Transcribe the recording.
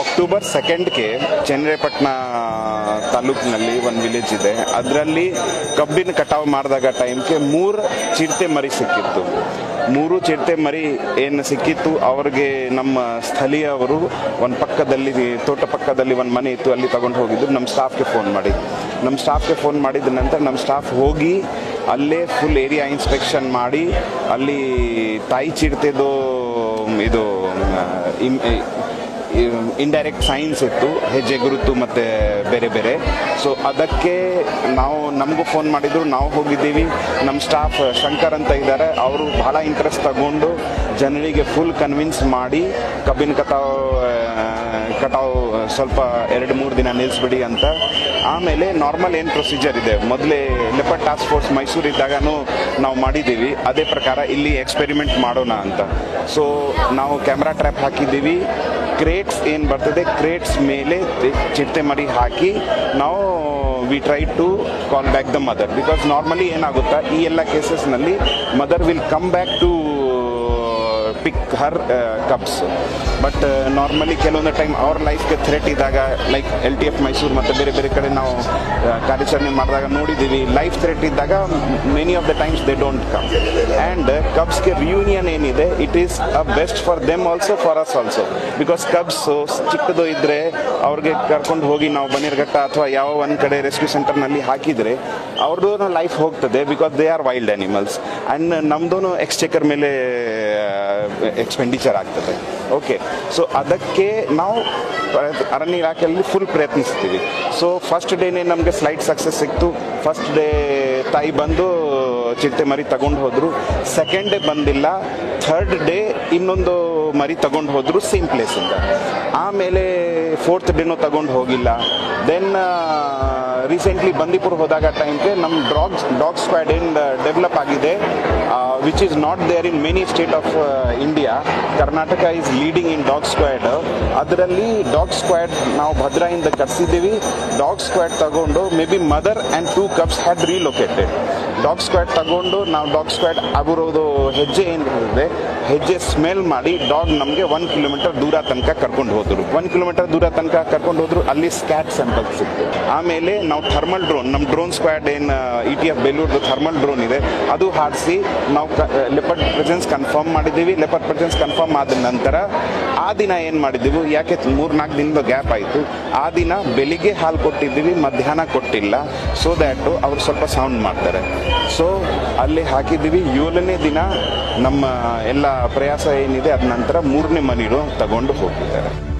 October ಸೆಕೆಂಡ್ಗೆ Channarayapatna ತಾಲೂಕಿನಲ್ಲಿ ಒಂದು village ಇದೆ. ಅದರಲ್ಲಿ ಕಬ್ಬಿನ ಕಟಾವು ಮಾಡಿದಾಗ ಟೈಮ್ಗೆ ಮೂರು ಚಿರತೆ ಮರಿ ಸಿಕ್ಕಿತ್ತು. ಮೂರು ಚಿರತೆ ಮರಿ ಏನು ಸಿಕ್ಕಿತ್ತು? ಅವ್ರಿಗೆ ನಮ್ಮ ಸ್ಥಳೀಯವರು ಒಂದು ಪಕ್ಕದಲ್ಲಿ, ತೋಟ ಪಕ್ಕದಲ್ಲಿ ಒಂದು ಮನೆ ಇತ್ತು, ಅಲ್ಲಿ ತಗೊಂಡು ಹೋಗಿದ್ದು ನಮ್ಮ ಸ್ಟಾಫ್ಗೆ ಫೋನ್ ಮಾಡಿ ನಮ್ಮ ಸ್ಟಾಫ್ಗೆ ಫೋನ್ ಮಾಡಿದ ನಂತರ ನಮ್ಮ ಸ್ಟಾಫ್ ಹೋಗಿ ಅಲ್ಲೇ ಫುಲ್ ಏರಿಯಾ ಇನ್ಸ್ಪೆಕ್ಷನ್ ಮಾಡಿ, ಅಲ್ಲಿ ತಾಯಿ ಚಿರತೆದು, ಇದು ಇಂಡೈರೆಕ್ಟ್ ಸೈನ್ಸ್ ಇತ್ತು ಹೆಜ್ಜೆ ಗುರುತು ಮತ್ತು ಬೇರೆ ಬೇರೆ. ಸೊ ಅದಕ್ಕೆ ನಾವು ನಮಗೂ ಫೋನ್ ಮಾಡಿದ್ರು, ನಾವು ಹೋಗಿದ್ದೀವಿ. ನಮ್ಮ ಸ್ಟಾಫ್ ಶಂಕರ್ ಅಂತ ಇದ್ದಾರೆ. ಅವರು ಬಹಳ ಇಂಟ್ರೆಸ್ಟ್ ತಗೊಂಡು ಜನರಿಗೆ ಫುಲ್ ಕನ್ವಿನ್ಸ್ ಮಾಡಿ, ಕಬ್ಬಿನ ಕಟಾವು ಕಟಾವು ಸ್ವಲ್ಪ ಎರಡು ಮೂರು ದಿನ ನಿಲ್ಲಿಸ್ಬಿಡಿ ಅಂತ. ಆಮೇಲೆ ನಾರ್ಮಲ್ ಏನು ಪ್ರೊಸೀಜರ್ ಇದೆ? ಮೊದಲೇ ಲೆಪರ್ ಟಾಸ್ಕ್ ಫೋರ್ಸ್ ಮೈಸೂರು ಇದ್ದಾಗನೂ ನಾವು ಮಾಡಿದ್ದೀವಿ. ಅದೇ ಪ್ರಕಾರ ಇಲ್ಲಿ ಎಕ್ಸ್ಪೆರಿಮೆಂಟ್ ಮಾಡೋಣ ಅಂತ. ಸೊ ನಾವು ಕ್ಯಾಮ್ರಾ ಟ್ರ್ಯಾಪ್ ಹಾಕಿದ್ದೀವಿ. ಕ್ರೇಟ್ಸ್ ಏನು ಬರ್ತದೆ? ಕ್ರೇಟ್ಸ್ ಮೇಲೆ ಚಿಟ್ಟೆ ಮರಿ ಹಾಕಿ ನಾವು we try to call back the mother because normally ಏನಾಗುತ್ತಾ, ಈ ಎಲ್ಲ ಕೇಸಸ್ನಲ್ಲಿ mother will come back to pick her cubs but normally ಕೆಲವೊಂದು ಟೈಮ್ ಅವ್ರ ಲೈಫ್ಗೆ ಥ್ರೆಟ್ ಇದ್ದಾಗ like L T F Mysuru ಮತ್ತು ಬೇರೆ ಬೇರೆ ಕಡೆ ನಾವು ಆ, ಕಾರ್ಯಾಚರಣೆ ಮಾಡಿದಾಗ ನೋಡಿದ್ದೀವಿ. ಲೈಫ್ ಥ್ರೆಟ್ ಇದ್ದಾಗ many of the times they don't come and ಕಬ್ಸ್ಗೆ reunion ಏನಿದೆ it is a best for them also for us also because cubs ಚಿಕ್ಕದು ಇದ್ದರೆ ಅವ್ರಿಗೆ ಕರ್ಕೊಂಡು ಹೋಗಿ ನಾವು ಬನ್ನಿರ್ಘಟ್ಟ ಅಥವಾ ಯಾವ ಒಂದು ಕಡೆ ರೆಸ್ಕ್ಯೂ ಸೆಂಟರ್ನಲ್ಲಿ ಹಾಕಿದರೆ ಅವ್ರದ್ದು ಲೈಫ್ ಹೋಗ್ತದೆ because they are wild animals and ನಮ್ಮದು ಎಕ್ಸ್ಚೇಕರ್ ಮೇಲೆ ಎಕ್ಸ್ಪೆಂಡಿಚರ್ ಆಗ್ತದೆ. ಓಕೆ ಸೊ ಅದಕ್ಕೆ ನಾವು ಅರಣ್ಯ ಇಲಾಖೆಯಲ್ಲಿ ಫುಲ್ ಪ್ರಯತ್ನಿಸ್ತೀವಿ. ಸೊ ಫಸ್ಟ್ ಡೇನೇ ನಮಗೆ ಸ್ಲೈಟ್ ಸಕ್ಸಸ್ ಸಿಕ್ತು. ಫಸ್ಟ್ ಡೇ ತಾಯಿ ಬಂದು ಚಿಟ್ಟೆ ಮರಿ ತಗೊಂಡು ಹೋದರು. ಸೆಕೆಂಡ್ ಡೇ ಬಂದಿಲ್ಲ. ಥರ್ಡ್ ಡೇ ಇನ್ನೊಂದು ಮರಿ ತಗೊಂಡು ಹೋದ್ರು ಸೇಮ್ ಪ್ಲೇಸಿಂದ ಆಮೇಲೆ ಫೋರ್ತ್ ಡೇನೂ ತಗೊಂಡು ಹೋಗಿಲ್ಲ. ದೆನ್ ರೀಸೆಂಟ್ಲಿ ಬಂದಿಪುರ್ ಹೋದಾಗ ಟೈಮ್ಗೆ ನಮ್ಮ ಡ್ರಾಗ್ಸ್ ಡಾಗ್ ಸ್ಕ್ವಾಡ್ ಏನು ಡೆವಲಪ್ ಆಗಿದೆ which is not there in many state of India Karnataka is leading in dog squad ಅದರಲ್ಲಿ ಡಾಗ್ ಸ್ಕ್ವಾಡ್ ನಾವು ಭದ್ರಾಯಿಂದ ಕರೆಸಿದ್ದೀವಿ. ಡಾಗ್ ಸ್ಕ್ವಾಡ್ ತಗೊಂಡು maybe mother and two cubs had relocated dog squad ತಗೊಂಡು ನಾವು dog squad ಆಗಿರೋದು ಹೆಜ್ಜೆ ಏನಿದೆ ಹೆಜ್ಜೆ ಸ್ಮೆಲ್ ಮಾಡಿ ಡಾಗ್ ನಮಗೆ ಒನ್ ಕಿಲೋಮೀಟರ್ ದೂರ ತನಕ ಕರ್ಕೊಂಡು ಹೋದರು. ಒನ್ ಕಿಲೋಮೀಟರ್ ದೂರ ತನಕ ಕರ್ಕೊಂಡು ಹೋದ್ರು, ಅಲ್ಲಿ ಸ್ಕ್ಯಾಟ್ ಸ್ಯಾಂಪಲ್ ಸಿಕ್ತು. ಆಮೇಲೆ ನಾವು ಥರ್ಮಲ್ ಡ್ರೋನ್ ನಮ್ಮ ಡ್ರೋನ್ ಸ್ಕ್ವಾಡ್ ಏನು ಇ ಟಿ ಎಫ್ ಬೆಲೂರ್ದು ಥರ್ಮಲ್ ಡ್ರೋನ್ ಇದೆ, ಅದು ಹಾರಿಸಿ ನಾವು ಲೆಪರ್ಡ್ ಪ್ರೆಸೆನ್ಸ್ ಕನ್ಫರ್ಮ್ ಮಾಡಿದ್ದೀವಿ. ಲೆಪರ್ಡ್ ಪ್ರೆಸೆನ್ಸ್ ಕನ್ಫರ್ಮ್ ಆದ ನಂತರ ಆ ದಿನ ಏನು ಮಾಡಿದ್ದೀವಿ, ಯಾಕೆ ಮೂರು ನಾಲ್ಕು ದಿನದ ಗ್ಯಾಪ್ ಆಯಿತು, ಆ ದಿನ ಬೆಳಿಗ್ಗೆ ಹಾಲು ಕೊಟ್ಟಿದ್ದೀವಿ, ಮಧ್ಯಾಹ್ನ ಕೊಟ್ಟಿಲ್ಲ ಸೊ ದ್ಯಾಟು ಅವರು ಸ್ವಲ್ಪ ಸೌಂಡ್ ಮಾಡ್ತಾರೆ. ಸೊ ಅಲ್ಲಿ ಹಾಕಿದ್ದೀವಿ. ಏಳನೇ ದಿನ ನಮ್ಮ ಎಲ್ಲ ಪ್ರಯಾಸ ಏನಿದೆ ಅದ ನಂತರ ಮೂರನೇ ಮನೀರು ತಗೊಂಡು ಹೋಗಿದ್ದಾರೆ